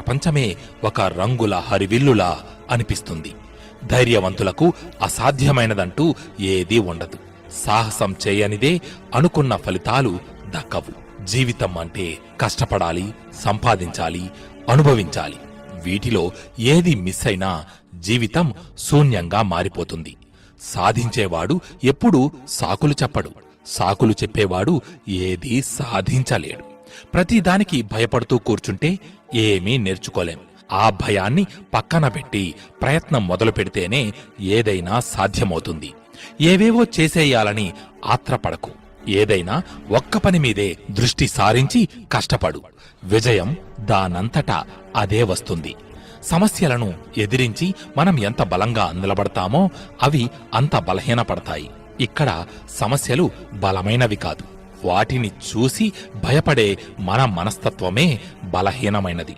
ప్రపంచమే ఒక రంగుల హరివిల్లులా అనిపిస్తుంది. ధైర్యవంతులకు అసాధ్యమైనదంటూ ఏదీ ఉండదు. సాహసం చేయనిదే అనుకున్న ఫలితాలు దక్కవు. జీవితం అంటే కష్టపడాలి సంపాదించాలి అనుభవించాలి. వీటిలో ఏది మిస్ అయినా జీవితం శూన్యంగా మారిపోతుంది. సాధించేవాడు ఎప్పుడూ సాకులు చెప్పడు. సాకులు చెప్పేవాడు ఏదీ సాధించలేడు. ప్రతిదానికి భయపడుతూ కూర్చుంటే ఏమీ నేర్చుకోలేం. ఆ భయాన్ని పక్కన పెట్టి ప్రయత్నం మొదలు పెడితేనే ఏదైనా సాధ్యమవుతుంది. ఏవేవో చేసేయాలని ఆత్రపడకు. ఏదైనా ఒక్క పని మీదే దృష్టి సారించి కష్టపడు. విజయం దానంతటా అదే వస్తుంది. సమస్యలను ఎదిరించి మనం ఎంత బలంగా నిలబడతామో అవి అంత బలహీనపడతాయి. ఇక్కడ సమస్యలు బలమైనవి కాదు. వాటిని చూసి భయపడే మన మనస్తత్వమే బలహీనమైనది.